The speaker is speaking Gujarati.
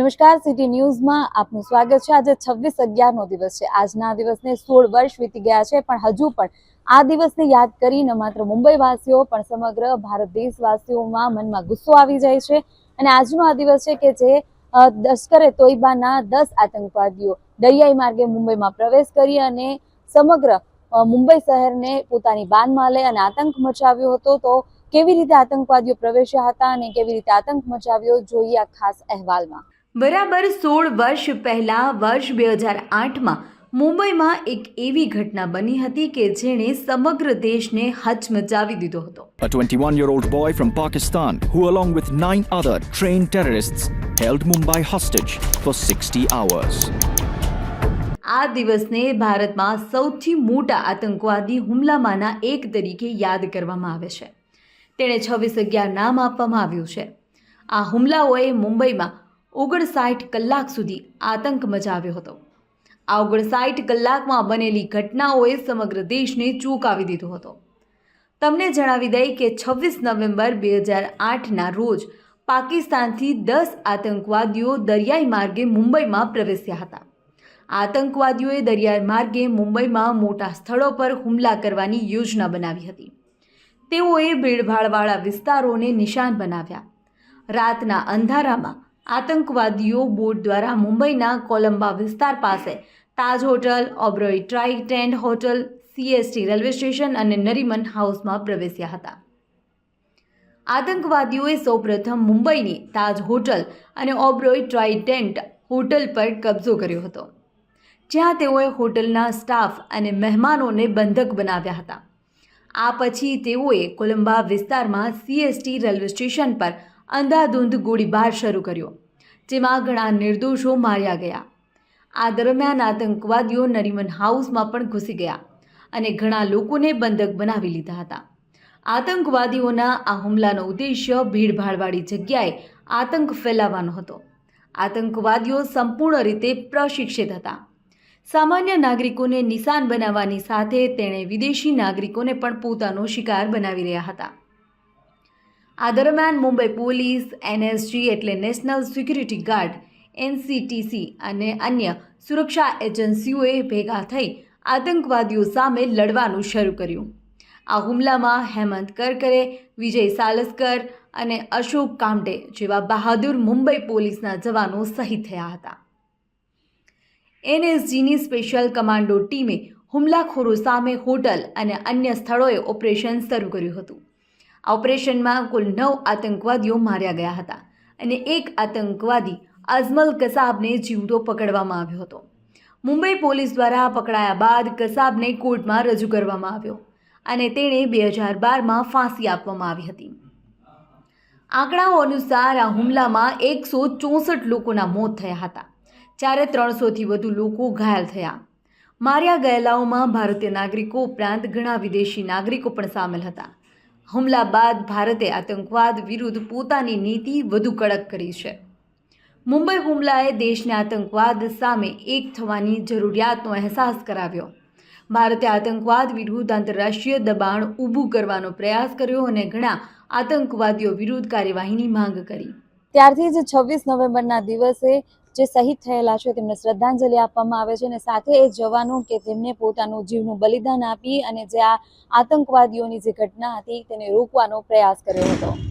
નમસ્કાર સિટી ન્યૂઝમાં આપનું સ્વાગત છે. આજે છવ્વીસ અગિયારનો દિવસ છે. આજના દિવસને સોળ વર્ષ વીતી ગયા છે, પણ હજુ પણ આ દિવસને યાદ કરી ન માત્ર મુંબઈવાસીઓ, પણ સમગ્ર ભારત દેશવાસીઓમાં મનમાં ગુસ્સો આવી જાય છે. અને આજનો આ દિવસ છે કે જે લશ્કરે તોયબાના દસ આતંકવાદીઓ દરિયાઈ માર્ગે મુંબઈમાં પ્રવેશ કરી અને સમગ્ર મુંબઈ શહેરને પોતાની બાનમાં લઈ અને આતંક મચાવ્યો હતો. તો કેવી રીતે આતંકવાદીઓ પ્રવેશ્યા હતા અને કેવી રીતે આતંક મચાવ્યો, જોઈએ ખાસ અહેવાલમાં. બરાબર સોળ વર્ષ પહેલાં વર્ષ બે હજાર આઠમાં મુંબઈમાં એક એવી ઘટના બની હતી કે જેણે સમગ્ર દેશને હચમચાવી દીધો હતો. A 21 year old boy from Pakistan, who, along with nine other trained terrorists, held Mumbai hostage for 60 hours. આ દિવસને ભારતમાં સૌથી મોટા આતંકવાદી હુમલામાંના એક તરીકે યાદ કરવામાં આવે છે. તેણે છવ્વીસ અગિયાર નામ આપવામાં આવ્યું છે. આ હુમલાઓએ મુંબઈમાં ઓગણસાઠ કલાક સુધી આતંક મચાવ્યો હતો. આ ઓગણસાઠ કલાકમાં બનેલી ઘટનાઓએ સમગ્ર દેશને ચોંકાવી દીધો હતો. તમને જણાવી દઈ કે છવ્વીસ નવેમ્બર બે હજાર આઠના રોજ પાકિસ્તાનથી દસ આતંકવાદીઓ દરિયાઈ માર્ગે મુંબઈમાં પ્રવેશ્યા હતા. આતંકવાદીઓએ દરિયાઈ માર્ગે મુંબઈમાં મોટા સ્થળો પર હુમલા કરવાની યોજના બનાવી હતી. તેઓએ ભીડભાડવાળા વિસ્તારોને નિશાન બનાવ્યા. રાતના અંધારામાં આતંકવાદીઓ બોટ દ્વારા મુંબઈના કોલંબા વિસ્તાર પાસે Taj hotel Oberoi Trident hotel, CST railway station અને નરીમન હાઉસમાં પ્રવેશ્યા હતા. આતંકવાદીઓએ સૌપ્રથમ મુંબઈની તાજ હોટલ અને ઓબ્રોય ટ્રાઇટેન્ટ હોટલ પર કબજો કર્યો હતો, જ્યાં તેઓએ હોટલના સ્ટાફ અને મહેમાનોને બંધક બનાવ્યા હતા. આ પછી તેઓએ કોલંબા વિસ્તારમાં સીએસટી રેલવે સ્ટેશન પર અંધાધૂંધ ગોળીબાર શરૂ કર્યો, જેમાં ઘણા નિર્દોષો માર્યા ગયા. આ દરમિયાન આતંકવાદીઓ નરીમન હાઉસમાં પણ ઘૂસી ગયા અને ઘણા લોકોને બંધક બનાવી લીધા હતા. આતંકવાદીઓના આ હુમલાનો ઉદ્દેશ્ય ભીડભાડવાળી જગ્યાએ આતંક ફેલાવવાનો હતો. આતંકવાદીઓ સંપૂર્ણ રીતે પ્રશિક્ષિત હતા. સામાન્ય નાગરિકોને નિશાન બનાવવાની સાથે તેણે વિદેશી નાગરિકોને પણ પોતાનો શિકાર બનાવી રહ્યા હતા. આ દરમિયાન મુંબઈ પોલીસ, એનએસજી એટલે નેશનલ સિક્યુરિટી ગાર્ડ, એનસીટીસી અને અન્ય સુરક્ષા એજન્સીઓએ ભેગા થઈ આતંકવાદીઓ સામે લડવાનું શરૂ કર્યું. આ હુમલામાં હેમંત કરકરે, વિજય સાલસ્કર અને અશોક કામટે જેવા બહાદુર મુંબઈ પોલીસના જવાનો શહીદ થયા હતા. એનએસજીની સ્પેશિયલ કમાન્ડો ટીમે હુમલાખોરો સામે હોટલ અને અન્ય સ્થળોએ ઓપરેશન શરૂ કર્યું હતું. આ ઓપરેશનમાં કુલ નવ આતંકવાદીઓ માર્યા ગયા હતા અને એક આતંકવાદી અઝમલ કસાબને જીવતો પકડવામાં આવ્યો હતો. મુંબઈ પોલીસ દ્વારા પકડાયા બાદ કસાબને કોર્ટમાં રજૂ કરવામાં આવ્યો અને તેણે બે હજાર બારમાં ફાંસી આપવામાં આવી હતી. આંકડાઓ અનુસાર આ હુમલામાં એકસો ચોસઠ લોકોના મોત થયા હતા. જ્યારે ત્રણસોથી વધુ લોકો ઘાયલ થયા. માર્યા ગયેલાઓમાં ભારતીય નાગરિકો ઉપરાંત ઘણા વિદેશી નાગરિકો પણ સામેલ હતા. હુમલા બાદ ભારતે આતંકવાદ વિરુદ્ધ પોતાની નીતિ વધુ કડક કરી છે. મુંબઈ હુમલાએ દેશને આતંકવાદ સામે એક થવાની જરૂરિયાતનો અહેસાસ કરાવ્યો. ભારતે આતંકવાદ વિરુદ્ધ આંતરરાષ્ટ્રીય દબાણ ઊભું કરવાનો પ્રયાસ કર્યો અને ઘણા આતંકવાદીઓ વિરુદ્ધ કાર્યવાહીની માંગ કરી. ત્યારથી જ છવ્વીસ નવેમ્બરના દિવસે જે શહીદ થયેલા છે, તેમને શ્રદ્ધાંજલિ આપવામાં આવે છે અને સાથે એ જવાનો કે જેમને પોતાનું જીવનું બલિદાન આપી અને જે આતંકવાદીઓની જે ઘટના હતી, તેને રોકવાનો પ્રયાસ કર્યો હતો.